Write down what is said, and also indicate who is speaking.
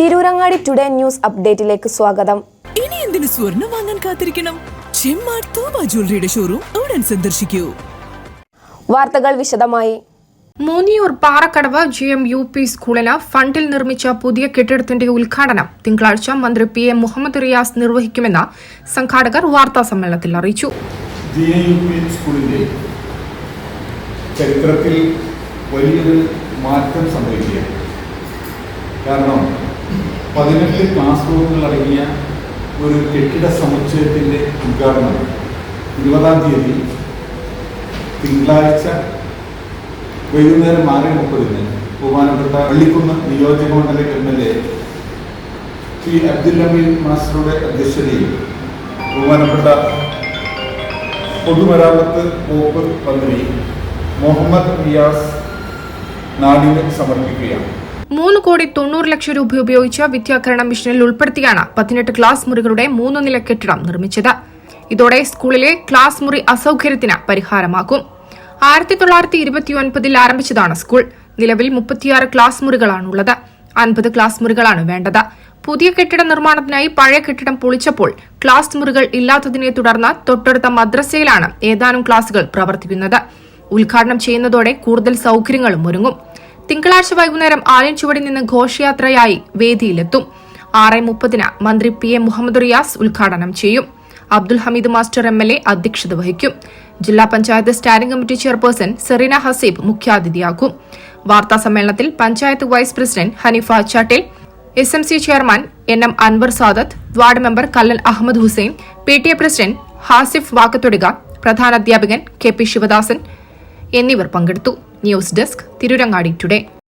Speaker 1: Tirurangadi today news അപ്ഡേറ്റിലേക്ക് സ്വാഗതം.
Speaker 2: ഇനി എന്തിനു സ്വർണം വാങ്ങാൻ കാത്തിരിക്കണം? ചെമ്മാർ തോമ ജ്വല്ലറിയുടെ ഷോറൂം ഉടൻ സന്ദർശിക്കൂ.
Speaker 1: വാർത്തകൾ വിശദമായി.
Speaker 3: Moonniyur Parakkadavu G M U P സ്കൂളിന് ഫണ്ടിൽ നിർമ്മിച്ച പുതിയ കെട്ടിടത്തിന്റെ ഉദ്ഘാടനം തിങ്കളാഴ്ച മന്ത്രി പി എം മുഹമ്മദ് റിയാസ് നിർവഹിക്കുമെന്ന് സംഘാടകർ വാർത്താ സമ്മേളനത്തിൽ അറിയിച്ചു.
Speaker 4: സ്കൂളിന്റെ ചരിത്രത്തിൽ വലിയൊരു മാറ്റം സംഭവിക്കുകയാണ്. കാരണം പതിനെട്ട് ക്ലാസ് റൂമുകൾ അടങ്ങിയ ഒരു കെട്ടിട സമുച്ചയത്തിന്റെ ഉദ്ഘാടനം ഇരുപതാം തീയതി തിങ്കളാഴ്ച വൈകുന്നേരം ആറ് മുപ്പതിന് ബഹുമാനപ്പെട്ട പള്ളിക്കുന്ന് നിയോജക മണ്ഡല M L A P Abdul Ameen മാസ്റ്ററുടെ അധ്യക്ഷതയിൽ ബഹുമാനപ്പെട്ട പൊതുമരാമത്ത് വകുപ്പ് മന്ത്രി മുഹമ്മദ് റിയാസ് നാടിന് സമർപ്പിക്കുകയാണ്.
Speaker 3: മൂന്ന് കോടി തൊണ്ണൂറ് ലക്ഷം രൂപ ഉപയോഗിച്ച് വിദ്യാകരണ മിഷനിൽ ഉൾപ്പെടുത്തിയാണ് പതിനെട്ട് ക്ലാസ് മുറികളുടെ മൂന്ന് നില കെട്ടിടം നിർമ്മിച്ചത്. ഇതോടെ സ്കൂളിലെ ക്ലാസ് മുറി അസൌകര്യത്തിന് പരിഹാരമാകും. ആയിരത്തി തൊള്ളായിരത്തി ഇരുപത്തിയൊൻപതിൽ ആരംഭിച്ചതാണ് സ്കൂൾ. നിലവിൽ മുപ്പത്തിയാറ് ക്ലാസ് മുറികളാണുള്ളത്. അൻപത് ക്ലാസ് മുറികളാണ് വേണ്ടത്. പുതിയ കെട്ടിട നിർമ്മാണത്തിനായി പഴയ കെട്ടിടം പൊളിച്ചപ്പോൾ ക്ലാസ് മുറികൾ ഇല്ലാത്തതിനെ തുടർന്ന് തൊട്ടടുത്ത മദ്രസയിലാണ് ഏതാനും ക്ലാസുകൾ പ്രവർത്തിക്കുന്നത്. ഉദ്ഘാടനം ചെയ്യുന്നതോടെ കൂടുതൽ സൌകര്യങ്ങളും ഒരുങ്ങും. തിങ്കളാഴ്ച വൈകുന്നേരം ആലൻചുവടിൽ നിന്ന് ഘോഷയാത്രയായി വേദിയിലെത്തും. ആറ് മുപ്പതിന് മന്ത്രി പി എം മുഹമ്മദ് റിയാസ് ഉദ്ഘാടനം ചെയ്യും. Abdul Hameed master M L A അധ്യക്ഷത വഹിക്കും. ജില്ലാ panchayat standing committee chairperson Sareena Haseeb മുഖ്യാതിഥിയാകും. വാർത്താ സമ്മേളനത്തിൽ panchayat vice president Hanifa Chattil S M C chairman N M Anwar Sadath ward member Kallan Ahammed Hussain P T A president Hasif Vakkathodika പ്രധാനാധ്യാപകൻ K P Sivadasan എന്നിവർ പങ്കെടുത്തു. News desk Tirurangadi today.